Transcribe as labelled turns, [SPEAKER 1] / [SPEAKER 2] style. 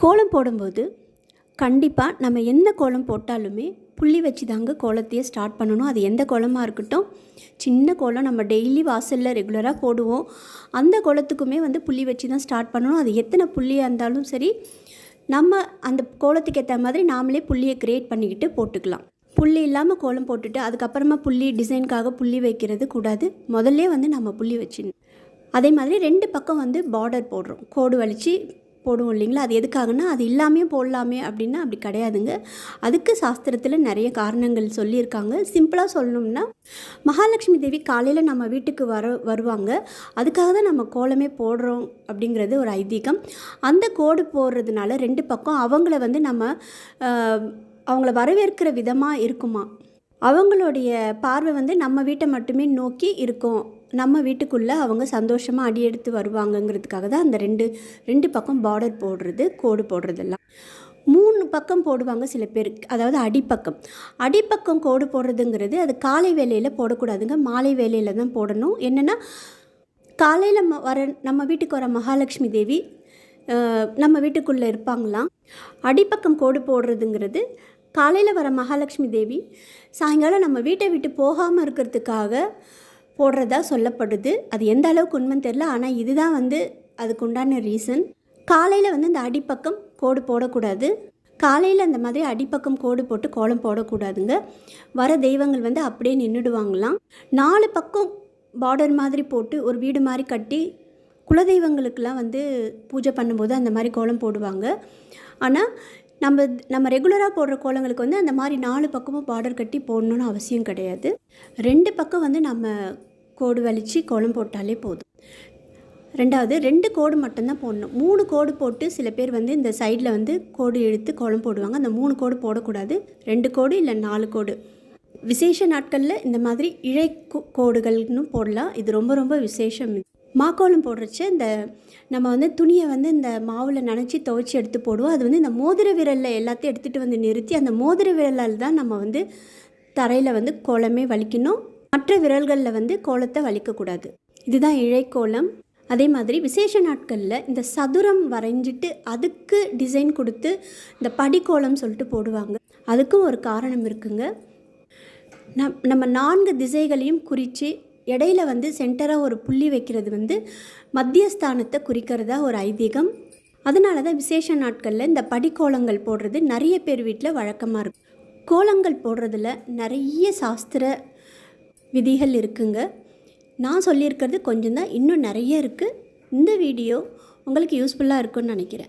[SPEAKER 1] கோலம் போடும்போது கண்டிப்பாக நம்ம எந்த கோலம் போட்டாலுமே புள்ளி வச்சு தாங்க கோலத்தையே ஸ்டார்ட் பண்ணணும். அது எந்த கோலமாக இருக்கட்டும் சின்ன கோலம் நம்ம டெய்லி வாசலில் ரெகுலராக போடுவோம். அந்த கோலத்துக்குமே வந்து புள்ளி வச்சு தான் ஸ்டார்ட் பண்ணணும். அது எத்தனை புள்ளியாக இருந்தாலும் சரி நம்ம அந்த கோலத்துக்கு ஏற்ற மாதிரி நாமளே புள்ளியை க்ரியேட் பண்ணிக்கிட்டு போட்டுக்கலாம். புள்ளி இல்லாமல் கோலம் போட்டுட்டு அதுக்கப்புறமா புள்ளி டிசைனுக்காக புள்ளி வைக்கிறது கூடாது. முதல்ல வந்து நம்ம புள்ளி வச்சிடணும். அதே மாதிரி ரெண்டு பக்கம் வந்து பார்டர் போடுறோம். கோடு வலிச்சு போடுவோம் இல்லைங்களா? அது எதுக்காகனா அது இல்லாமே போடலாமே அப்படின்னா அப்படி கிடையாதுங்க. அதுக்கு சாஸ்திரத்தில் நிறைய காரணங்கள் சொல்லியிருக்காங்க. சிம்பிளாக சொல்லணும்னா மகாலட்சுமி தேவி காலையில் நம்ம வீட்டுக்கு வர வருவாங்க. அதுக்காக தான் நம்ம கோலமே போடுறோம் அப்படிங்கிறது ஒரு ஐதீகம். அந்த கோடு போடுறதுனால ரெண்டு பக்கம் அவங்கள வந்து நம்ம அவங்கள வரவேற்கிற விதமாக இருக்குமா? அவங்களுடைய பார்வை வந்து நம்ம வீட்டை மட்டுமே நோக்கி இருக்கும். நம்ம வீட்டுக்குள்ளே அவங்க சந்தோஷமாக அடியெடுத்து வருவாங்கங்கிறதுக்காக தான் அந்த ரெண்டு ரெண்டு பக்கம் பார்டர் போடுறது கோடு போடுறதெல்லாம். மூணு பக்கம் போடுவாங்க சில பேர் அதாவது அடிப்பக்கம். அடிப்பக்கம் கோடு போடுறதுங்கிறது அது காலை வேலையில் போடக்கூடாதுங்க. மாலை வேலையில் தான் போடணும். என்னென்னா காலையில் ம வர நம்ம வீட்டுக்கு வர மகாலட்சுமி தேவி நம்ம வீட்டுக்குள்ளே இருப்பாங்களாம். அடிப்பக்கம் கோடு போடுறதுங்கிறது காலையில் வர மகாலட்சுமி தேவி சாயங்காலம் நம்ம வீட்டை விட்டு போகாமல் இருக்கிறதுக்காக போடுறதா சொல்லப்படுது. அது எந்த அளவுக்கு உண்மைன்னு தெரில ஆனால் இதுதான் வந்து அதுக்கு உண்டான ரீசன் காலையில் வந்து இந்த அடிப்பக்கம் கோடு போடக்கூடாது. காலையில் அந்த மாதிரி அடிப்பக்கம் கோடு போட்டு கோலம் போடக்கூடாதுங்க. வர தெய்வங்கள் வந்து அப்படியே நின்றுடுவாங்களாம் நாலு பக்கம் பார்டர் மாதிரி போட்டு ஒரு வீடு மாதிரி கட்டி குலதெய்வங்களுக்கெல்லாம் வந்து பூஜை பண்ணும்போது அந்த மாதிரி கோலம் போடுவாங்க. ஆனால் நம்ம நம்ம ரெகுலராக போடுற கோலங்களுக்கு வந்து அந்த மாதிரி நாலு பக்கமும் பார்டர் கட்டி போடணுன்னு அவசியம் கிடையாது. ரெண்டு பக்கம் வந்து நம்ம கோடு வலித்து கோலம் போட்டாலே போதும். ரெண்டாவது ரெண்டு கோடு மட்டும்தான் போடணும். மூணு கோடு போட்டு சில பேர் வந்து இந்த சைடில் வந்து கோடு எடுத்து கோலம் போடுவாங்க. அந்த மூணு கோடு போடக்கூடாது. ரெண்டு கோடு இல்லை நாலு கோடு. விசேஷ நாட்களில் இந்த மாதிரி இழை கோ- கோடுகள்னு போடலாம். இது ரொம்ப ரொம்ப விசேஷம் இது. மாக்கோலம் போடுறச்ச இந்த நம்ம வந்து துணியை வந்து இந்த மாவில் நனைச்சி துவைச்சி எடுத்து போடுவோம். அது வந்து இந்த மோதிர விரலில் எல்லாத்தையும் எடுத்துகிட்டு வந்து நிறுத்தி அந்த மோதிர விரலால் தான் நம்ம வந்து தரையில் வந்து கோலமே வலிக்கணும். மற்ற விரல்களில் வந்து கோலத்தை வலிக்கக்கூடாது. இதுதான் இழைக்கோலம் அதே மாதிரி விசேஷ நாட்களில் இந்த சதுரம் வரைஞ்சிட்டு அதுக்கு டிசைன் கொடுத்து இந்த படிக்கோலம் சொல்லிட்டு போடுவாங்க. அதுக்கும் ஒரு காரணம் இருக்குங்க. நம் நம்ம நான்கு திசைகளையும் குறித்து இடையில வந்து சென்டராக ஒரு புள்ளி வைக்கிறது வந்து மத்தியஸ்தானத்தை குறிக்கிறதா ஒரு ஐதீகம். அதனால தான் விசேஷ நாட்களில் இந்த படிக்கோலங்கள் போடுறது நிறைய பேர் வீட்டில் வழக்கமாக இருக்கும். கோலங்கள் போடுறதுல நிறைய சாஸ்திர விதிகள் இருக்குங்க. நான் சொல்லியிருக்கிறது கொஞ்சம் தான் இன்னும் நிறைய இருக்குது இந்த வீடியோ உங்களுக்கு யூஸ்ஃபுல்லாக இருக்கும்னு நினைக்கிறேன்.